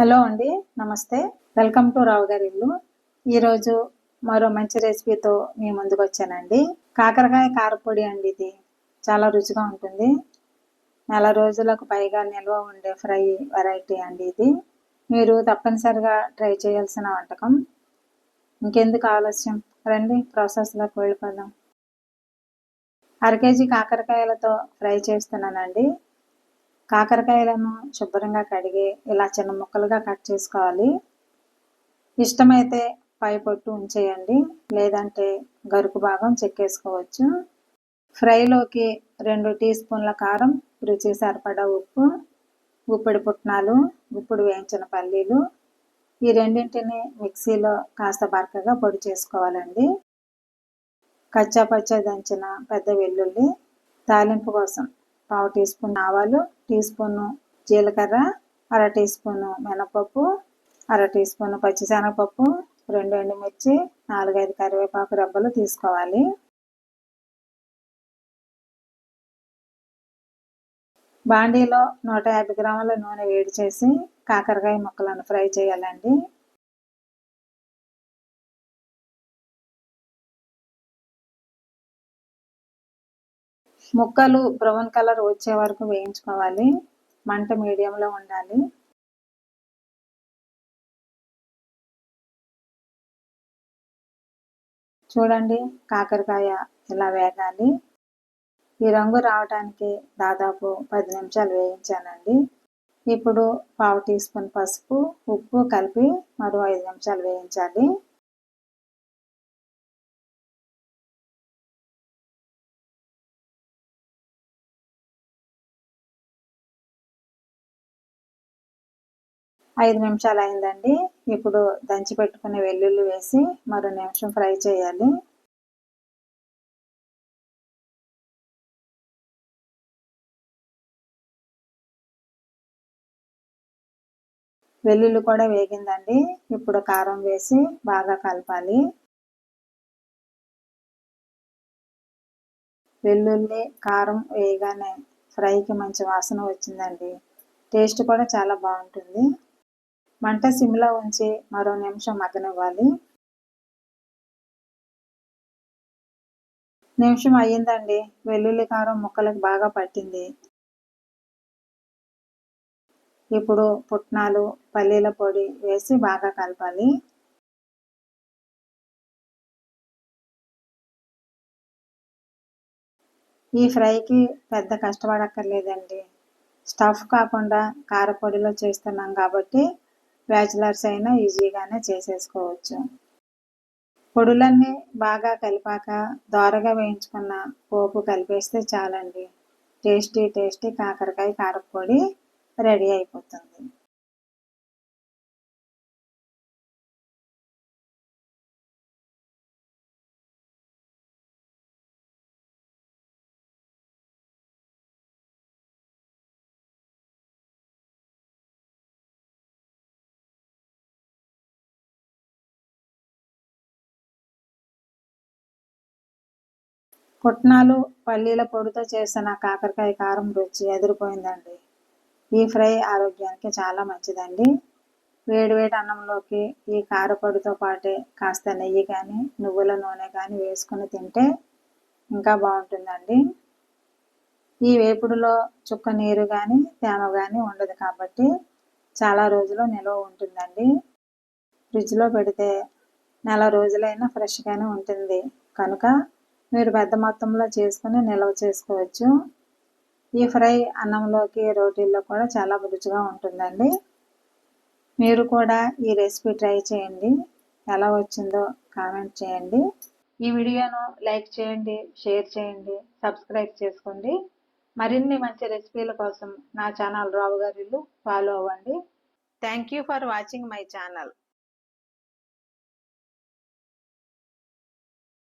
Hello అండి నమస్తే. Welcome to రావు గారి ఇల్లు. ఈరోజు మరో మంచి రెసిపీతో మీ ముందుకు వచ్చానండి. కాకరకాయ కారపొడి అండి ఇది. చాలా రుచిగా ఉంటుంది. నెల రోజులకు పైగా నిల్వ ఉండే ఫ్రై వెరైటీ అండి ఇది. మీరు తప్పనిసరిగా ట్రై చేయాల్సిన వంటకం. ఇంకెందుకు ఆలస్యం? రండి ప్రాసెస్లోకి వెళ్ళిపోదాం. అర కేజీ కాకరకాయలతో ఫ్రై చేస్తున్నానండి. కాకరకాయలను శుభ్రంగా కడిగి ఇలా చిన్న ముక్కలుగా కట్ చేసుకోవాలి. ఇష్టమైతే పై పొట్టు ఉంచేయండి లేదంటే గరుకు భాగం చెక్కేసుకోవచ్చు. ఫ్రైలోకి రెండు టీ స్పూన్ల కారం రుచి సరిపడా ఉప్పు గుప్పిడి పుట్నాలు ఉప్పుడు వేయించిన పల్లీలు. ఈ రెండింటిని మిక్సీలో కాస్త బరకగా పొడి చేసుకోవాలండి. కచ్చా పచ్చా దంచిన పెద్ద వెల్లుల్లి తాలింపు కోసం పావు టీ స్పూన్ ఆవాలు టీ స్పూన్ జీలకర్ర అర టీ స్పూన్ మినపప్పు అర టీ స్పూన్ పచ్చిశనగపప్పు రెండు ఎండుమిర్చి నాలుగైదు కరివేపాకు రెబ్బలు తీసుకోవాలి. బాండీలో నూట యాభై గ్రాముల నూనె వేడి చేసి కాకరకాయ ముక్కలను ఫ్రై చేయాలండి. ముక్కలు బ్రౌన్ కలర్ వచ్చే వరకు వేయించుకోవాలి. మంట మీడియంలో ఉండాలి. చూడండి కాకరకాయ ఇలా వేగాలి. ఈ రంగు రావడానికి దాదాపు పది నిమిషాలు వేయించానండి. ఇప్పుడు పావు టీ స్పూన్ పసుపు ఉప్పు కలిపి మరో ఐదు నిమిషాలు వేయించాలి. ఐదు నిమిషాలు అయిందండి. ఇప్పుడు దంచి పెట్టుకునే వెల్లుల్లి వేసి మరో నిమిషం ఫ్రై చేయాలి. వెల్లుల్లి కూడా వేగిందండి. ఇప్పుడు కారం వేసి బాగా కలపాలి. వెల్లుల్లి కారం వేయగానే ఫ్రైకి మంచి వాసన వచ్చిందండి. టేస్ట్ కూడా చాలా బాగుంటుంది. మంట సిమ్లో ఉంచి మరో నిమిషం మగ్గనివ్వాలి నిమిషం అయ్యిందండి. వెల్లుల్లి కారం ముక్కలకు బాగా పట్టింది. ఇప్పుడు పుట్నాలు పల్లీల పొడి వేసి బాగా కలపాలి. ఈ ఫ్రైకి పెద్ద కష్టపడక్కర్లేదండి. స్టఫ్ కాకుండా కారపొడిలో చేస్తున్నాం కాబట్టి బ్యాచిలర్స్ అయినా ఈజీగానే చేసేసుకోవచ్చు. పొడులన్నీ బాగా కలిపాక దోరగా వేయించుకున్న పోపు కలిపేస్తే చాలండి. టేస్టీ టేస్టీ కాకరకాయ కారపొడి రెడీ అయిపోతుంది. పుట్నాలు పల్లీల పొడితో చేసిన కాకరకాయ కారం రుచి ఎదిరిపోయిందండి. ఈ ఫ్రై ఆరోగ్యానికి చాలా మంచిదండి. వేడివేడి అన్నంలోకి ఈ కారపొడితో పాటే కాస్త నెయ్యి కానీ నువ్వుల నూనె కానీ వేసుకుని తింటే ఇంకా బాగుంటుందండి. ఈ వేపుడులో చుక్క నీరు కానీ తేమ కానీ ఉండదు కాబట్టి చాలా రోజులు నిల్వ ఉంటుందండి. ఫ్రిడ్జ్లో పెడితే నెల రోజులైనా ఫ్రెష్గానే ఉంటుంది. కనుక మీరు పెద్ద మొత్తంలో చేసుకుని నిల్వ చేసుకోవచ్చు. ఈ ఫ్రై అన్నంలోకి రోటీల్లో కూడా చాలా రుచిగా ఉంటుందండి. మీరు కూడా ఈ రెసిపీ ట్రై చేయండి. ఎలా వచ్చిందో కామెంట్ చేయండి. ఈ వీడియోను లైక్ చేయండి షేర్ చేయండి సబ్స్క్రైబ్ చేసుకోండి. మరిన్ని మంచి రెసిపీల కోసం నా ఛానల్ రావు గారిలు ఫాలో అవ్వండి. Thank you for watching my channel.